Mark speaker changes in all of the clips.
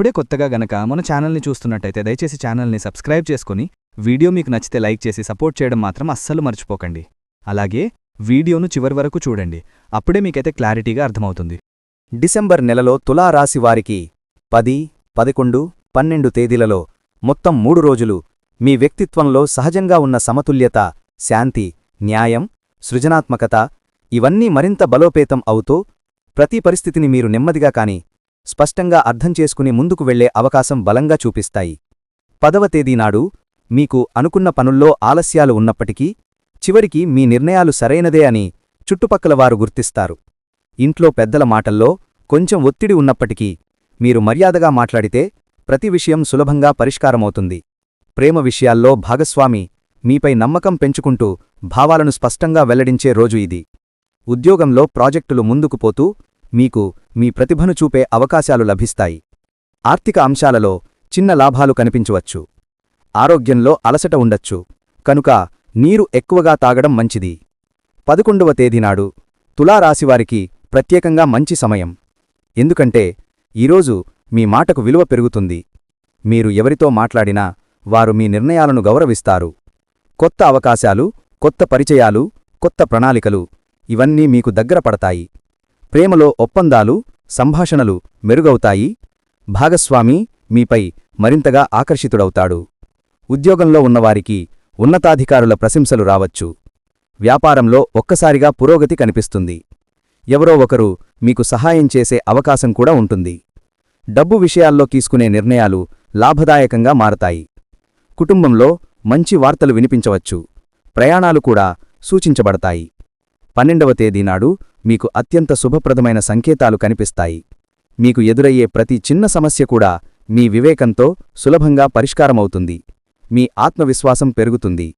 Speaker 1: ఇప్పుడే కొత్తగా గనక మన ఛానల్ని చూస్తున్నట్టయితే దయచేసి ఛానల్ని సబ్స్క్రైబ్ చేసుకుని వీడియో మీకు నచ్చితే లైక్ చేసి సపోర్ట్ చేయడం మాత్రం అస్సలు మర్చిపోకండి. అలాగే వీడియోను చివరి వరకు చూడండి. అప్పుడే మీకైతే క్లారిటీగా అర్థమవుతుంది.
Speaker 2: డిసెంబర్ నెలలో తులారాశి వారికి పది పదకొండు పన్నెండు తేదీలలో మొత్తం మూడు రోజులు మీ వ్యక్తిత్వంలో సహజంగా ఉన్న సమతుల్యత శాంతి న్యాయం సృజనాత్మకత ఇవన్నీ మరింత బలోపేతం అవుతూ ప్రతి పరిస్థితిని మీరు నెమ్మదిగా కాని స్పష్టంగా అర్థం చేసుకుని ముందుకు వెళ్ళే అవకాశం బలంగా చూపిస్తాయి. పదవ తేదీనాడు మీకు అనుకున్న పనుల్లో ఆలస్యాలు ఉన్నప్పటికీ చివరికి మీ నిర్ణయాలు సరైనదే అని చుట్టుపక్కల వారు గుర్తిస్తారు. ఇంట్లో పెద్దల మాటల్లో కొంచెం ఒత్తిడి ఉన్నప్పటికీ మీరు మర్యాదగా మాట్లాడితే ప్రతి విషయం సులభంగా పరిష్కారమవుతుంది. ప్రేమ విషయాల్లో భాగస్వామి మీపై నమ్మకం పెంచుకుంటూ భావాలను స్పష్టంగా వెల్లడించే రోజు ఇది. ఉద్యోగంలో ప్రాజెక్టులు ముందుకు పోతూ మీకు మీ ప్రతిభను చూపే అవకాశాలు లభిస్తాయి. ఆర్థిక అంశాలలో చిన్న లాభాలు కనిపించవచ్చు. ఆరోగ్యంలో అలసట ఉండొచ్చు. కనుక నీరు ఎక్కువగా తాగడం మంచిది. పదకొండవ తేదీనాడు తులారాశివారికి ప్రత్యేకంగా మంచి సమయం. ఎందుకంటే ఈరోజు మీ మాటకు విలువ పెరుగుతుంది. మీరు ఎవరితో మాట్లాడినా వారు మీ నిర్ణయాలను గౌరవిస్తారు. కొత్త అవకాశాలు కొత్త పరిచయాలు కొత్త ప్రణాళికలు ఇవన్నీ మీకు దగ్గర పడతాయి. ప్రేమలో ఒప్పందాలు సంభాషణలు మెరుగవుతాయి. భాగస్వామి మీపై మరింతగా ఆకర్షితుడవుతాడు. ఉద్యోగంలో ఉన్నవారికి ఉన్నతాధికారుల ప్రశంసలు రావచ్చు. వ్యాపారంలో ఒక్కసారిగా పురోగతి కనిపిస్తుంది. ఎవరో ఒకరు మీకు సహాయం చేసే అవకాశం కూడా ఉంటుంది. డబ్బు విషయాల్లో తీసుకునే నిర్ణయాలు లాభదాయకంగా మారతాయి. కుటుంబంలో మంచి వార్తలు వినిపించవచ్చు. ప్రయాణాలు కూడా సూచించబడతాయి. పన్నెండవ తేదీనాడు మీకు అత్యంత శుభప్రదమైన సంకేతాలు కనిపిస్తాయి. మీకు ఎదురయ్యే ప్రతి చిన్న సమస్య కూడా మీ వివేకంతో సులభంగా పరిష్కారమవుతుంది. మీ ఆత్మవిశ్వాసం పెరుగుతుంది.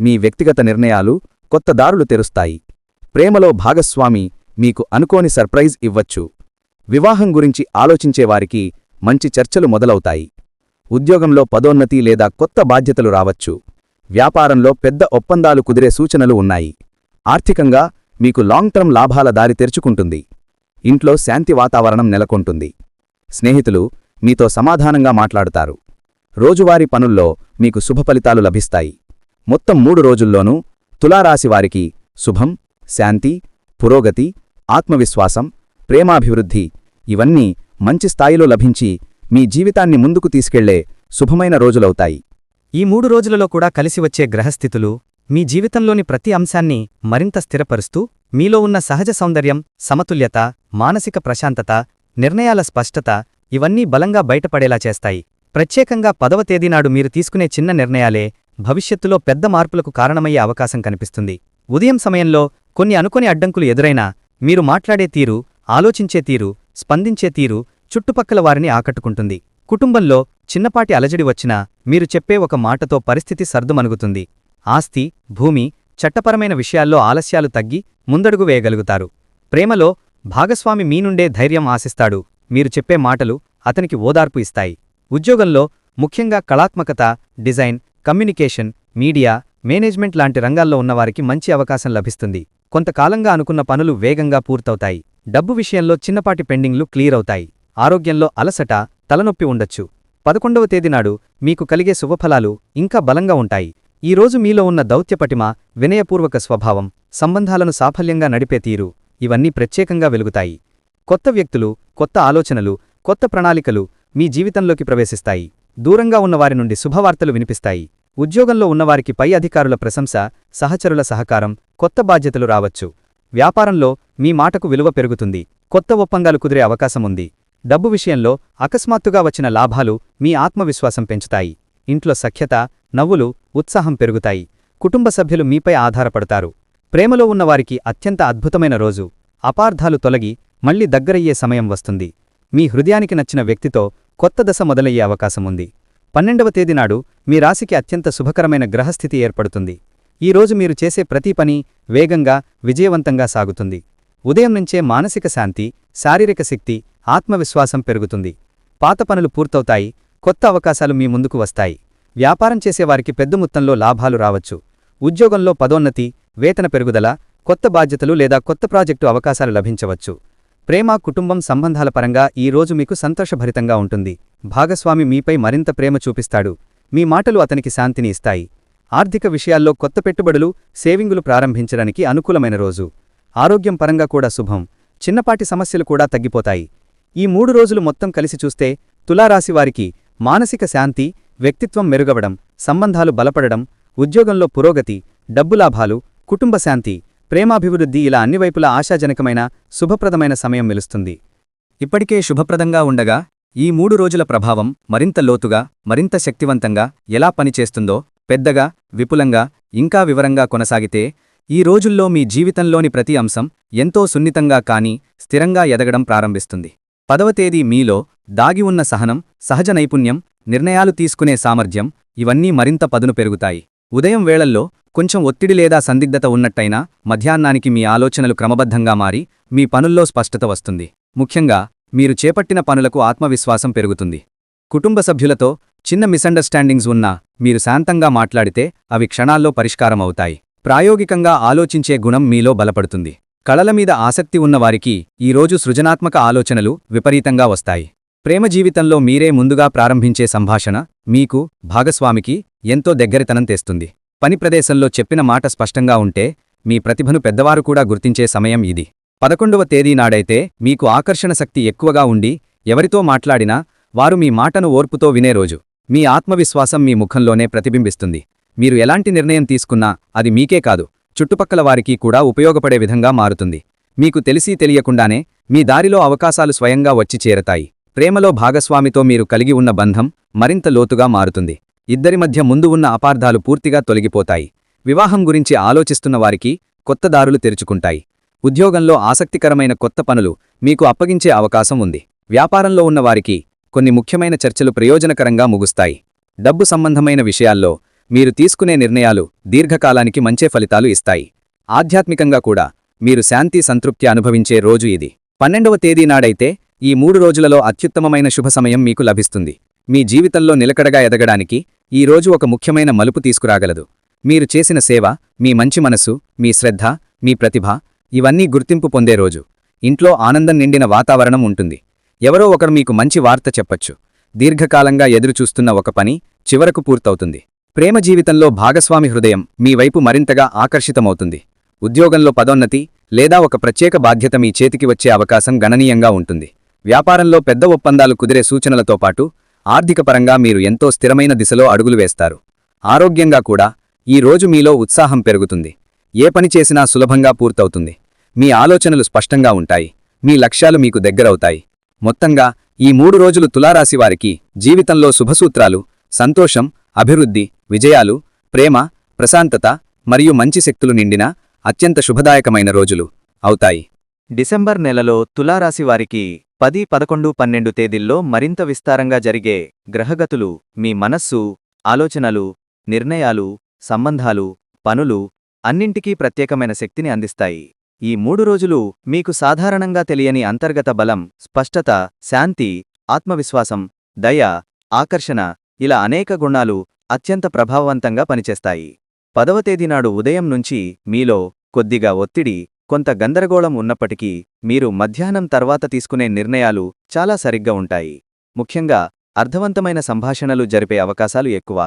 Speaker 2: మీ వ్యక్తిగత నిర్ణయాలు కొత్త దారులు తెరుస్తాయి. ప్రేమలో భాగస్వామి మీకు అనుకోని సర్ప్రైజ్ ఇవ్వచ్చు. వివాహం గురించి ఆలోచించేవారికి మంచి చర్చలు మొదలవుతాయి. ఉద్యోగంలో పదోన్నతి లేదా కొత్త బాధ్యతలు రావచ్చు. వ్యాపారంలో పెద్ద ఒప్పందాలు కుదిరే సూచనలు ఉన్నాయి. ఆర్థికంగా మీకు లాంగ్ టర్మ్ లాభాల దారి తెరుచుకుంటుంది. ఇంట్లో శాంతి వాతావరణం నెలకొంటుంది. స్నేహితులు మీతో సమాధానంగా మాట్లాడుతారు. రోజువారీ పనుల్లో మీకు శుభఫలితాలు లభిస్తాయి. మొత్తం మూడు రోజుల్లోనూ తులారాశివారికి శుభం శాంతి పురోగతి ఆత్మవిశ్వాసం ప్రేమాభివృద్ధి ఇవన్నీ మంచి స్థాయిలో లభించి మీ జీవితాన్ని ముందుకు తీసుకెళ్ళే శుభమైన రోజులవుతాయి.
Speaker 3: ఈ మూడు రోజులలో కూడా కలిసి వచ్చే గ్రహస్థితులు మీ జీవితంలోని ప్రతి అంశాన్ని మరింత స్థిరపరుస్తూ మీలో ఉన్న సహజ సౌందర్యం సమతుల్యత మానసిక ప్రశాంతత నిర్ణయాల స్పష్టత ఇవన్నీ బలంగా బయటపడేలా చేస్తాయి. ప్రత్యేకంగా పదవ తేదీనాడు మీరు తీసుకునే చిన్న నిర్ణయాలే భవిష్యత్తులో పెద్ద మార్పులకు కారణమయ్యే అవకాశం కనిపిస్తుంది. ఉదయం సమయంలో కొన్ని అనుకొని అడ్డంకులు ఎదురైనా మీరు మాట్లాడే తీరు ఆలోచించే తీరు స్పందించే తీరు చుట్టుపక్కల వారిని ఆకట్టుకుంటుంది. కుటుంబంలో చిన్నపాటి అలజడి వచ్చినా మీరు చెప్పే ఒక మాటతో పరిస్థితి సర్దుమనుగుతుంది ఆస్తి భూమి చట్టపరమైన విషయాల్లో ఆలస్యాలు తగ్గి ముందడుగు వేయగలుగుతారు. ప్రేమలో భాగస్వామి మీ నుండే ధైర్యం ఆశిస్తాడు. మీరు చెప్పే మాటలు అతనికి ఓదార్పు ఇస్తాయి. ఉద్యోగంలో ముఖ్యంగా కళాత్మకత డిజైన్ కమ్యూనికేషన్ మీడియా మేనేజ్మెంట్ లాంటి రంగాల్లో ఉన్నవారికి మంచి అవకాశం లభిస్తుంది. కొంతకాలంగా అనుకున్న పనులు వేగంగా పూర్తవుతాయి. డబ్బు విషయంలో చిన్నపాటి పెండింగ్లు క్లియర్ అవుతాయి. ఆరోగ్యంలో అలసట తలనొప్పి ఉండొచ్చు. పదకొండవ తేదీనాడు మీకు కలిగే శుభఫలాలు ఇంకా బలంగా ఉంటాయి. ఈ రోజు మీలో ఉన్న దౌత్యపటిమ వినయపూర్వక స్వభావం సంబంధాలను సాఫల్యంగా నడిపే తీరు ఇవన్నీ ప్రత్యేకంగా వెలుగుతాయి. కొత్త వ్యక్తులు కొత్త ఆలోచనలు కొత్త ప్రణాళికలు మీ జీవితంలోకి ప్రవేశిస్తాయి. దూరంగా ఉన్నవారి నుండి శుభవార్తలు వినిపిస్తాయి. ఉద్యోగంలో ఉన్నవారికి పై అధికారుల ప్రశంస సహచరుల సహకారం కొత్త బాధ్యతలు రావచ్చు. వ్యాపారంలో మీ మాటకు విలువ పెరుగుతుంది. కొత్త ఒప్పందాలు కుదిరే అవకాశముంది డబ్బు విషయంలో అకస్మాత్తుగా వచ్చిన లాభాలు మీ ఆత్మవిశ్వాసం పెంచుతాయి. ఇంట్లో సఖ్యత నవ్వులు ఉత్సాహం పెరుగుతాయి. కుటుంబ సభ్యులు మీపై ఆధారపడతారు. ప్రేమలో ఉన్నవారికి అత్యంత అద్భుతమైన రోజు. అపార్థాలు తొలగి మళ్ళీ దగ్గరయ్యే సమయం వస్తుంది. మీ హృదయానికి నచ్చిన వ్యక్తితో కొత్త దశ మొదలయ్యే అవకాశముంది పన్నెండవ తేదీనాడు మీ రాశికి అత్యంత శుభకరమైన గ్రహస్థితి ఏర్పడుతుంది. ఈరోజు మీరు చేసే ప్రతి పని వేగంగా విజయవంతంగా సాగుతుంది. ఉదయం నుంచే మానసిక శాంతి శారీరక శక్తి ఆత్మవిశ్వాసం పెరుగుతుంది. పాత పనులు పూర్తవుతాయి. కొత్త అవకాశాలు మీ ముందుకు వస్తాయి. వ్యాపారం చేసేవారికి పెద్ద మొత్తంలో లాభాలు రావచ్చు. ఉద్యోగంలో పదోన్నతి వేతన పెరుగుదల కొత్త బాధ్యతలు లేదా కొత్త ప్రాజెక్టు అవకాశాలు లభించవచ్చు. ప్రేమ కుటుంబం సంబంధాల పరంగా ఈ రోజు మీకు సంతోషభరితంగా ఉంటుంది. భాగస్వామి మీపై మరింత ప్రేమ చూపిస్తాడు. మీ మాటలు అతనికి శాంతిని ఇస్తాయి. ఆర్థిక విషయాల్లో కొత్త పెట్టుబడులు సేవింగులు ప్రారంభించడానికి అనుకూలమైన రోజు. ఆరోగ్యం పరంగా కూడా శుభం. చిన్నపాటి సమస్యలు కూడా తగ్గిపోతాయి. ఈ మూడు రోజులు మొత్తం కలిసి చూస్తే తులారాశివారికి మానసిక శాంతి వ్యక్తిత్వం మెరుగవడం సంబంధాలు బలపడడం ఉద్యోగంలో పురోగతి డబ్బు లాభాలు కుటుంబ శాంతి ప్రేమాభివృద్ధి ఇలా అన్ని వైపులా ఆశాజనకమైన శుభప్రదమైన సమయం నిలుస్తుంది
Speaker 2: ఇప్పటికే శుభప్రదంగా ఉండగా ఈ మూడు రోజుల ప్రభావం మరింత లోతుగా మరింత శక్తివంతంగా ఎలా పనిచేస్తుందో పెద్దగా విపులంగా ఇంకా వివరంగా కొనసాగితే ఈ రోజుల్లో మీ జీవితంలోని ప్రతి అంశం ఎంతో సున్నితంగా కానీ స్థిరంగా ఎదగడం ప్రారంభిస్తుంది. పదవ తేదీ మీలో దాగి ఉన్న సహనం సహజ నైపుణ్యం నిర్ణయాలు తీసుకునే సామర్థ్యం ఇవన్నీ మరింత పదును పెరుగుతాయి. ఉదయం వేళల్లో కొంచెం ఒత్తిడి లేదా సందిగ్ధత ఉన్నట్టయినా మధ్యాహ్నానికి మీ ఆలోచనలు క్రమబద్ధంగా మారి మీ పనుల్లో స్పష్టత వస్తుంది. ముఖ్యంగా మీరు చేపట్టిన పనులకు ఆత్మవిశ్వాసం పెరుగుతుంది. కుటుంబ సభ్యులతో చిన్న మిస్అండర్స్టాండింగ్స్ ఉన్నా మీరు శాంతంగా మాట్లాడితే అవి క్షణాల్లో పరిష్కారమవుతాయి. ప్రాయోగికంగా ఆలోచించే గుణం మీలో బలపడుతుంది. కళల మీద ఆసక్తి ఉన్నవారికి ఈరోజు సృజనాత్మక ఆలోచనలు విపరీతంగా వస్తాయి. ప్రేమ జీవితంలో మీరే ముందుగా ప్రారంభించే సంభాషణ మీకు భాగస్వామికి ఎంతో దగ్గరితనం తెస్తుంది. పని ప్రదేశంలో చెప్పిన మాట స్పష్టంగా ఉంటే మీ ప్రతిభను పెద్దవారు కూడా గుర్తించే సమయం ఇది. పదకొండవ తేదీ నాడైతే మీకు ఆకర్షణ శక్తి ఎక్కువగా ఉండి ఎవరితో మాట్లాడినా వారు మీ మాటను ఓర్పుతో వినే రోజు. మీ ఆత్మవిశ్వాసం మీ ముఖంలోనే ప్రతిబింబిస్తుంది. మీరు ఎలాంటి నిర్ణయం తీసుకున్నా అది మీకే కాదు చుట్టుపక్కల వారికి కూడా ఉపయోగపడే విధంగా మారుతుంది. మీకు తెలిసీ తెలియకుండానే మీ దారిలో అవకాశాలు స్వయంగా వచ్చి చేరతాయి. ప్రేమలో భాగస్వామితో మీరు కలిగి ఉన్న బంధం మరింత లోతుగా మారుతుంది. ఇద్దరి మధ్య ముందు ఉన్న అపార్థాలు పూర్తిగా తొలగిపోతాయి. వివాహం గురించి ఆలోచిస్తున్న వారికి కొత్త దారులు తెరుచుకుంటాయి. ఉద్యోగంలో ఆసక్తికరమైన కొత్త పనులు మీకు అప్పగించే అవకాశం ఉంది. వ్యాపారంలో ఉన్నవారికి కొన్ని ముఖ్యమైన చర్చలు ప్రయోజనకరంగా ముగుస్తాయి. డబ్బు సంబంధమైన విషయాల్లో మీరు తీసుకునే నిర్ణయాలు దీర్ఘకాలానికి మంచే ఫలితాలు ఇస్తాయి. ఆధ్యాత్మికంగా కూడా మీరు శాంతి సంతృప్తి అనుభవించే రోజు ఇది. పన్నెండవ తేదీ నాడైతే ఈ మూడు రోజులలో అత్యుత్తమమైన శుభ సమయం మీకు లభిస్తుంది. మీ జీవితంలో నిలకడగా ఎదగడానికి ఈ రోజు ఒక ముఖ్యమైన మలుపు తీసుకురాగలదు. మీరు చేసిన సేవ మీ మంచి మనస్సు మీ శ్రద్ధ మీ ప్రతిభ ఇవన్నీ గుర్తింపు పొందే రోజు. ఇంట్లో ఆనందం నిండిన వాతావరణం ఉంటుంది. ఎవరో ఒకరు మీకు మంచి వార్త చెప్పొచ్చు. దీర్ఘకాలంగా ఎదురుచూస్తున్న ఒక పని చివరకు పూర్తవుతుంది. ప్రేమ జీవితంలో భాగస్వామి హృదయం మీ వైపు మరింతగా ఆకర్షితమవుతుంది. ఉద్యోగంలో పదోన్నతి లేదా ఒక ప్రత్యేక బాధ్యత మీ చేతికి వచ్చే అవకాశం గణనీయంగా ఉంటుంది. వ్యాపారంలో పెద్ద ఒప్పందాలు కుదిరే సూచనలతో పాటు ఆర్థికపరంగా మీరు ఎంతో స్థిరమైన దిశలో అడుగులు వేస్తారు. ఆరోగ్యంగా కూడా ఈ రోజు మీలో ఉత్సాహం పెరుగుతుంది. ఏ పని చేసినా సులభంగా పూర్తవుతుంది. మీ ఆలోచనలు స్పష్టంగా ఉంటాయి. మీ లక్ష్యాలు మీకు దగ్గరవుతాయి. మొత్తంగా ఈ మూడు రోజులు తులారాశి వారికి జీవితంలో శుభసూత్రాలు సంతోషం అభివృద్ధి విజయాలు ప్రేమ ప్రశాంతత మరియు మంచి శక్తులు నిండిన అత్యంత శుభదాయకమైన రోజులు అవుతాయి.
Speaker 1: డిసెంబర్ నెలలో తులారాశి వారికి పది పదకొండు పన్నెండు తేదీల్లో మరింత విస్తారంగా జరిగే గ్రహగతులు మీ మనస్సు ఆలోచనలు నిర్ణయాలు సంబంధాలు పనులు అన్నింటికీ ప్రత్యేకమైన శక్తిని అందిస్తాయి. ఈ మూడు రోజులు మీకు సాధారణంగా తెలియని అంతర్గత బలం స్పష్టత శాంతి ఆత్మవిశ్వాసం దయ ఆకర్షణ ఇలా అనేక గుణాలు అత్యంత ప్రభావవంతంగా పనిచేస్తాయి. పదవ తేదీనాడు ఉదయం నుంచి మీలో కొద్దిగా ఒత్తిడి కొంత గందరగోళం ఉన్నప్పటికీ మీరు మధ్యాహ్నం తర్వాత తీసుకునే నిర్ణయాలు చాలా సరిగ్గా ఉంటాయి. ముఖ్యంగా అర్థవంతమైన సంభాషణలు జరిపే అవకాశాలు ఎక్కువ.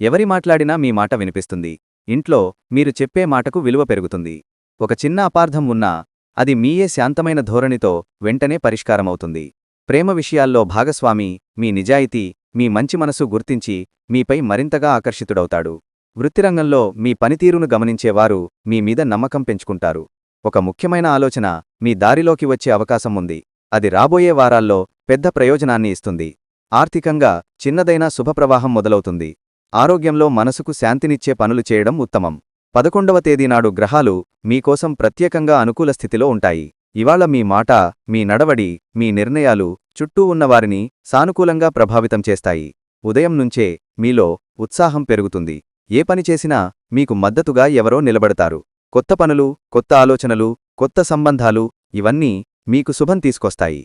Speaker 1: ఎవరి మాట్లాడినా మీ మాట వినిపిస్తుంది. ఇంట్లో మీరు చెప్పే మాటకు విలువ పెరుగుతుంది. ఒక చిన్న అపార్థం ఉన్నా అది మీయే శాంతమైన ధోరణితో వెంటనే పరిష్కారమవుతుంది. ప్రేమ విషయాల్లో భాగస్వామి మీ నిజాయితీ మీ మంచి మనసు గుర్తించి మీపై మరింతగా ఆకర్షితుడవుతాడు. వృత్తిరంగంలో మీ పనితీరును గమనించేవారు మీ మీద నమ్మకం పెంచుకుంటారు. ఒక ముఖ్యమైన ఆలోచన మీ దారిలోకి వచ్చే అవకాశం ఉంది. అది రాబోయే వారాల్లో పెద్ద ప్రయోజనాన్ని ఇస్తుంది. ఆర్థికంగా చిన్నదైనా శుభప్రవాహం మొదలవుతుంది. ఆరోగ్యంలో మనసుకు శాంతినిచ్చే పనులు చేయడం ఉత్తమం. పదకొండవ తేదీనాడు గ్రహాలు మీకోసం ప్రత్యేకంగా అనుకూల స్థితిలో ఉంటాయి. ఇవాళ మీ మాట మీ నడవడి మీ నిర్ణయాలు చుట్టూ ఉన్నవారిని సానుకూలంగా ప్రభావితం చేస్తాయి. ఉదయం నుంచే మీలో ఉత్సాహం పెరుగుతుంది. ఏ పని చేసినా మీకు మద్దతుగా ఎవరో నిలబడతారు. కొత్త పనులు కొత్త ఆలోచనలు కొత్త సంబంధాలు ఇవన్నీ మీకు శుభం తీసుకొస్తాయి.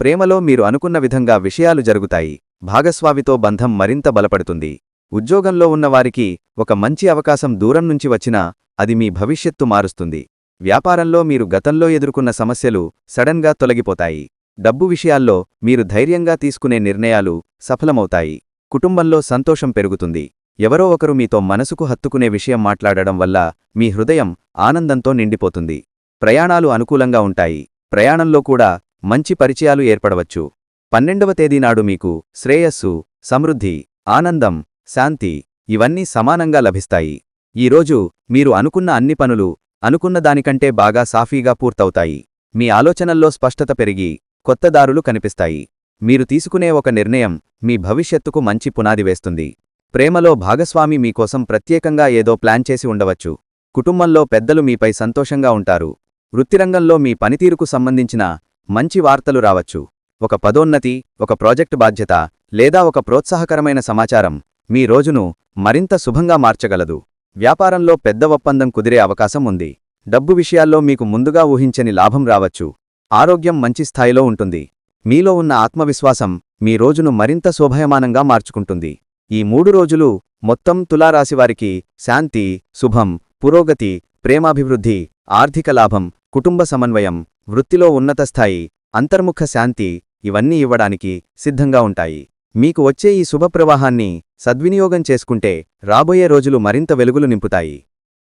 Speaker 1: ప్రేమలో మీరు అనుకున్న విధంగా విషయాలు జరుగుతాయి. భాగస్వామితో బంధం మరింత బలపడుతుంది. ఉద్యోగంలో ఉన్నవారికి ఒక మంచి అవకాశం దూరం నుంచి వచ్చినా అది మీ భవిష్యత్తు మారుస్తుంది.
Speaker 2: వ్యాపారంలో మీరు గతంలో ఎదుర్కొన్న సమస్యలు సడన్గా తొలగిపోతాయి. డబ్బు విషయాల్లో మీరు ధైర్యంగా తీసుకునే నిర్ణయాలు సఫలమవుతాయి. కుటుంబంలో సంతోషం పెరుగుతుంది. ఎవరో ఒకరు మీతో మనసుకు హత్తుకునే విషయం మాట్లాడడం వల్ల మీ హృదయం ఆనందంతో నిండిపోతుంది. ప్రయాణాలు అనుకూలంగా ఉంటాయి. ప్రయాణంలో కూడా మంచి పరిచయాలు ఏర్పడవచ్చు. పన్నెండవ తేదీనాడు మీకు శ్రేయస్సు సమృద్ధి ఆనందం శాంతి ఇవన్నీ సమానంగా లభిస్తాయి. ఈరోజు మీరు అనుకున్న అన్ని పనులు అనుకున్న దానికంటే బాగా సాఫీగా పూర్తవుతాయి. మీ ఆలోచనల్లో స్పష్టత పెరిగి కొత్త దారులు కనిపిస్తాయి. మీరు తీసుకునే ఒక నిర్ణయం మీ భవిష్యత్తుకు మంచి పునాది వేస్తుంది. ప్రేమలో భాగస్వామి మీకోసం ప్రత్యేకంగా ఏదో ప్లాన్ చేసి ఉండవచ్చు. కుటుంబంలో పెద్దలు మీపై సంతోషంగా ఉంటారు. వృత్తిరంగంలో మీ పనితీరుకు సంబంధించిన మంచి వార్తలు రావచ్చు. ఒక పదోన్నతి ఒక ప్రాజెక్టు బాధ్యత లేదా ఒక ప్రోత్సాహకరమైన సమాచారం మీ రోజును మరింత శుభంగా మార్చగలదు. వ్యాపారంలో పెద్ద ఒప్పందం కుదిరే అవకాశం ఉంది. డబ్బు విషయాల్లో మీకు ముందుగా ఊహించని లాభం రావచ్చు. ఆరోగ్యం మంచి స్థాయిలో ఉంటుంది. మీలో ఉన్న ఆత్మవిశ్వాసం మీ రోజును మరింత శోభయమానంగా మార్చుకుంటుంది. ఈ మూడు రోజులు మొత్తం తులారాశివారికి శాంతి శుభం పురోగతి ప్రేమాభివృద్ధి ఆర్థిక లాభం కుటుంబ సమన్వయం వృత్తిలో ఉన్నత స్థాయి అంతర్ముఖ శాంతి ఇవన్నీ ఇవ్వడానికి సిద్ధంగా ఉంటాయి. మీకు వచ్చే ఈ శుభప్రవాహాన్ని సద్వినియోగం చేసుకుంటే రాబోయే రోజులు మరింత వెలుగులు నింపుతాయి.